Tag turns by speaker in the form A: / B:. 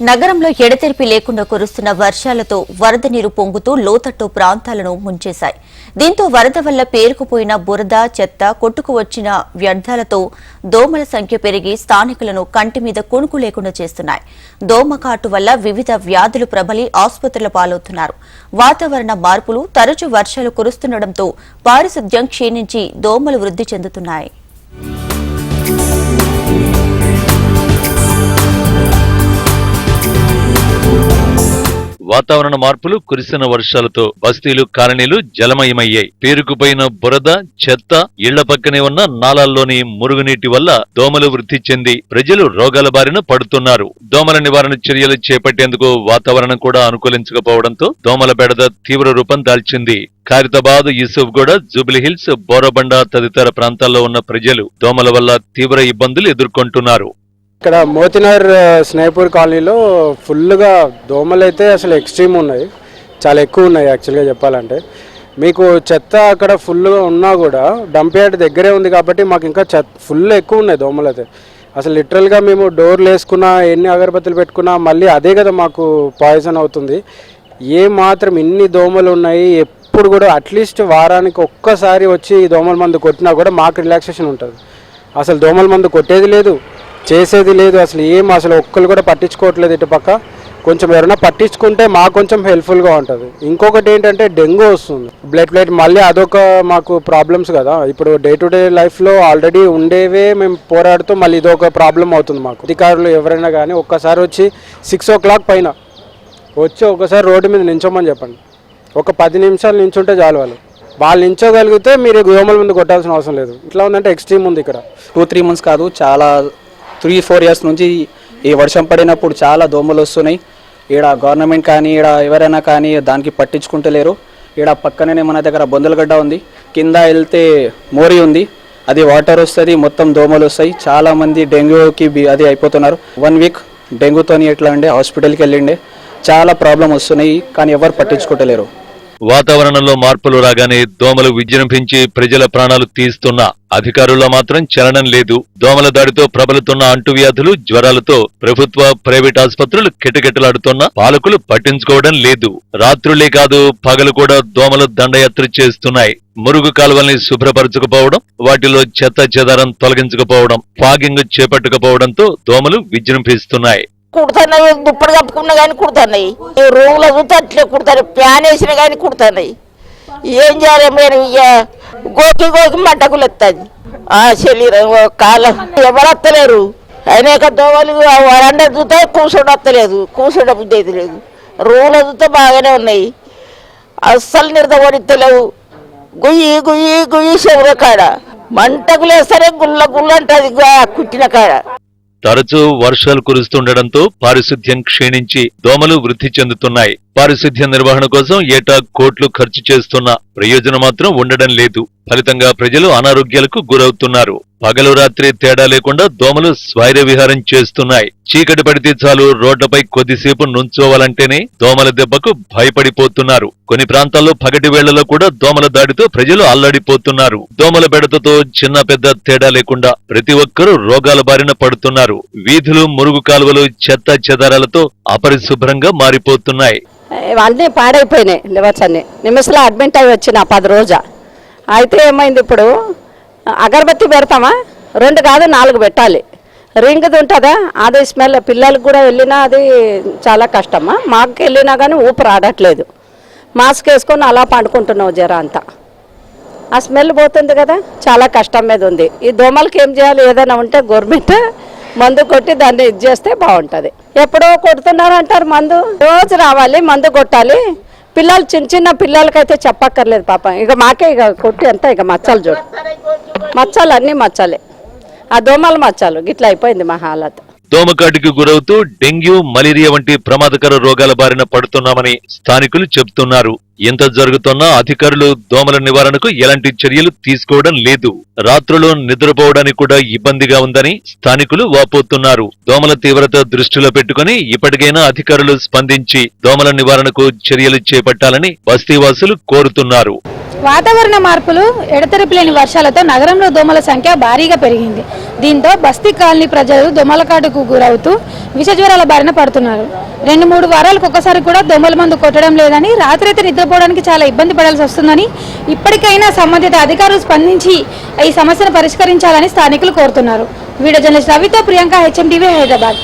A: నగరంలో ఎడతెరిపి లేకుండా కురుస్తున్న వర్షాలతో వరద నీరు పొంగుతూ లోతట్టు ప్రాంతాలను ముంచేశాయి. దీంతో వరద వల్ల పేరుకుపోయిన బురద చెత్త కొట్టుకు వచ్చిన వ్యర్థాలతో దోమల సంఖ్య పెరిగి స్థానికులను కంటి మీద కుణుకు లేకుండా చేస్తున్నాయి. దోమకాటు వల్ల వివిధ వ్యాధులు ప్రబలి ఆసుపత్రుల పాలవుతున్నారు. వాతావరణ మార్పులు తరచు వర్షాలు కురుస్తుండటంతో పారిశుద్ధ్యం క్షీణించి దోమలు వృద్ధి చెందుతున్నాయి.
B: వాతావరణ మార్పులు కురిసిన వర్షాలతో బస్తీలు కాలనీలు జలమయమయ్యాయి. పేరుకుపోయిన బురద చెత్త ఇళ్ళ పక్కనే ఉన్న నాలాల్లోని మురుగునీటి వల్ల దోమలు వృద్ధి చెంది ప్రజలు రోగాల బారిన పడుతున్నారు. దోమల నివారణ చర్యలు చేపట్టేందుకు వాతావరణం కూడా అనుకూలించకపోవడంతో దోమల బెడద తీవ్ర రూపం దాల్చింది. ఖైరతాబాద్ యూసుఫ్గూడ జూబ్లీహిల్స్ బోరబండ తదితర ప్రాంతాల్లో ఉన్న ప్రజలు దోమల వల్ల తీవ్ర ఇబ్బందులు ఎదుర్కొంటున్నారు.
C: ఇక్కడ మోతినగర్ స్నేపూర్ కాలనీలో ఫుల్గా దోమలు అయితే అసలు ఎక్స్ట్రీమ్ ఉన్నాయి. చాలా ఎక్కువ ఉన్నాయి యాక్చువల్గా చెప్పాలంటే. మీకు చెత్త అక్కడ ఫుల్గా ఉన్నా కూడా డంప్ యార్డ్ దగ్గరే ఉంది కాబట్టి మాకు ఇంకా చెత్త ఫుల్ ఎక్కువ ఉన్నాయి దోమలు అయితే అసలు లిటరల్గా మేము డోర్లు వేసుకున్నా ఎన్ని అగరబత్తులు పెట్టుకున్నా మళ్ళీ అదే కదా మాకు పాయిజన్ అవుతుంది. ఏ మాత్రం ఇన్ని దోమలు ఉన్నాయి ఎప్పుడు కూడా అట్లీస్ట్ వారానికి ఒక్కసారి వచ్చి దోమల మందు కొట్టినా కూడా మాకు రిలాక్సేషన్ ఉంటుంది. అసలు దోమల మందు కొట్టేది లేదు. చేసేది లేదు అసలు ఏం అసలు ఒక్కరు కూడా పట్టించుకోవట్లేదు ఇటు పక్క. కొంచెం ఎవరైనా పట్టించుకుంటే మాకు కొంచెం హెల్ప్ఫుల్గా ఉంటుంది. ఇంకొకటి ఏంటంటే డెంగ్యూ వస్తుంది. బ్లడ్ ప్లేట్ మళ్ళీ అదొక మాకు ప్రాబ్లమ్స్ కదా. ఇప్పుడు డే టు డే లైఫ్లో ఆల్రెడీ ఉండేవే మేము పోరాడుతూ మళ్ళీ ఇదొక ప్రాబ్లం అవుతుంది మాకు. అధికారులు ఎవరైనా కానీ ఒక్కసారి వచ్చి సిక్స్ ఓ క్లాక్ పైన వచ్చి ఒకసారి రోడ్డు మీద నించోమని చెప్పండి. ఒక పది నిమిషాలు నించుంటే చాలు వాళ్ళు. వాళ్ళు నించోగలిగితే మీరు గోమల ముందు కొట్టాల్సిన అవసరం లేదు. ఇట్లా ఉందంటే ఎక్స్ట్రీమ్ ఉంది ఇక్కడ.
D: టూ త్రీ మంత్స్ కాదు చాలా త్రీ ఫోర్ ఇయర్స్ నుంచి ఈ వర్షం పడినప్పుడు చాలా దోమలు వస్తున్నాయి. ఈడ గవర్నమెంట్ కానీ ఈడ ఎవరైనా కానీ దానికి పట్టించుకుంటలేరు ఈడ పక్కనే మన దగ్గర బొందలగడ్డ ఉంది. కింద వెళ్తే మోరీ ఉంది. అది వాటర్ వస్తుంది మొత్తం దోమలు వస్తాయి. చాలామంది డెంగ్యూకి అది అయిపోతున్నారు. వన్ వీక్ డెంగ్యూతోని ఎట్లా ఉండే హాస్పిటల్కి వెళ్ళిండే. చాలా ప్రాబ్లం వస్తున్నాయి కానీ ఎవరు పట్టించుకుంటలేరు.
B: వాతావరణంలో మార్పులు రాగానే దోమలు విజృంభించి ప్రజల ప్రాణాలు తీస్తున్నా అధికారుల్లో మాత్రం చలనం లేదు. దోమల దాడితో ప్రబలుతున్న అంటువ్యాధులు జ్వరాలతో ప్రభుత్వ ప్రైవేట్ ఆసుపత్రులు కిటకిటలాడుతున్నా పాలకులు పట్టించుకోవడం లేదు. రాత్రులే కాదు పగలు కూడా దోమలు దండయాత్ర చేస్తున్నాయి. మురుగు కాలువల్ని శుభ్రపరచకపోవడం వాటిలో చెత్త చెదారం తొలగించకపోవడం ఫాగింగ్ చేపట్టకపోవడంతో దోమలు విజృంభిస్తున్నాయి.
E: కుడుతున్నాయి దుప్పటి కప్పుకున్నా కానీ కుడుతున్నాయి ఈ రూమ్లో చూస్తే అట్లే కుడతారు. ఫ్యాన్ వేసినా కానీ కుడుతున్నాయి ఏం చేయాలి మీరు ఇక గోకి గోకి మంటకులు ఎత్తుంది ఆ శరీరం కాలం. ఎవరు వస్తలేరు అనేక దోవలు ఆ వరండా చూస్తే కూర్చోడం వస్తలేదు కూర్చోడం బుద్ధి అయితే లేదు. రూమ్లో చూస్తే బాగానే ఉన్నాయి. అస్సలు నిర్దపడిస్తలేవు గుయ్యి గుయ్యి గుయ్యి శరీర కాడ. మంటకులు వేస్తారే గుల్ల గుల్ల అంటది. కుట్టిన కాడ.
B: తరచూ వర్షాలు కురుస్తుండటంతో పారిశుద్ధ్యం క్షీణించి దోమలు వృద్ధి చెందుతున్నాయి. పారిశుద్ధ్య నిర్వహణ కోసం ఏటా కోట్లు ఖర్చు చేస్తున్న ప్రయోజనం మాత్రం ఉండడం లేదు. ఫలితంగా ప్రజలు అనారోగ్యాలకు గురవుతున్నారు. పగలు రాత్రి తేడా లేకుండా దోమలు స్వైర విహారం చేస్తున్నాయి. చీకటి పడితే చాలు రోడ్లపై కొద్దిసేపు నుంచోవాలంటేనే దోమల దెబ్బకు భయపడిపోతున్నారు. కొన్ని ప్రాంతాల్లో పగటి వేళ్ళలో కూడా దోమల దాడితో ప్రజలు అల్లాడిపోతున్నారు. దోమల బెడతతో చిన్న పెద్ద తేడా లేకుండా ప్రతి ఒక్కరూ రోగాల బారిన పడుతున్నారు. వీధులు మురుగు కాలువలు చెత్త చెదారాలతో అపరిశుభ్రంగా మారిపోతున్నాయి.
F: అన్నీ పాడైపోయినాయి లివర్స్ అన్ని నిమిషంలో అడ్మిట్ అయి వచ్చిన పది రోజా. అయితే ఏమైంది ఇప్పుడు? అగరబత్తి పెడతామా? రెండు కాదు నాలుగు పెట్టాలి. రింగ్ది ఉంటుందా? అది స్మెల్. పిల్లలకు కూడా వెళ్ళినా అది చాలా కష్టమా? మాకు వెళ్ళినా కానీ ఊపు ఆడట్లేదు మాస్క్ వేసుకొని అలా పండుకుంటున్నావు జర అంతా. ఆ స్మెల్ పోతుంది కదా? చాలా కష్టం మీద ఉంది. ఈ దోమలకి ఏం చేయాలి? ఏదైనా ఉంటే గవర్నమెంట్ మందు కొట్టి దాన్ని ఇది చేస్తే బాగుంటుంది. ఎప్పుడో కొడుతున్నారు అంటారు మందు? రోజు రావాలి మందు కొట్టాలి. పిల్లలు చిన్న చిన్న పిల్లలకైతే చెప్పక్కర్లేదు పాపం. ఇక మాకే ఇక కొట్టి అంతా ఇక మచ్చలు చూడు. మచ్చలు అన్నీ మచ్చలే. ఆ దోమలు మచ్చలు. గిట్లా అయిపోయింది మా హాలత్.
B: దోమకాటికి గురవుతూ డెంగ్యూ మలేరియా వంటి ప్రమాదకర రోగాల బారిన పడుతున్నామని స్థానికులు చెబుతున్నారు. ఎంత జరుగుతున్నా అధికారులు దోమల నివారణకు ఎలాంటి చర్యలు తీసుకోవడం లేదు. రాత్రులు నిద్రపోవడానికి కూడా ఇబ్బందిగా ఉందని స్థానికులు వాపోతున్నారు. దోమల తీవ్రత దృష్టిలో పెట్టుకుని ఇప్పటికైనా అధికారులు స్పందించి దోమల నివారణకు చర్యలు చేపట్టాలని బస్తీవాసులు కోరుతున్నారు.
G: వాతావరణ మార్పులు ఎడతెరిపి లేని వర్షాలతో నగరంలో దోమల సంఖ్య భారీగా పెరిగింది. దీంతో బస్తీ కాలనీ ప్రజలు దోమల కాటుకు గురవుతూ విషజ్వరాల బారిన పడుతున్నారు. రెండు మూడు వారాలకు ఒకసారి కూడా దోమల మందు కొట్టడం లేదని రాత్రైతే నిద్రపోవడానికి చాలా ఇబ్బంది పడాల్సి వస్తుందని ఇప్పటికైనా సంబంధిత అధికారులు స్పందించి ఈ సమస్యను పరిష్కరించాలని స్థానికులు కోరుతున్నారు. వీడియో జర్నలిస్ట్ రవితో ప్రియాంక హెచ్ఎండివి హైదరాబాద్.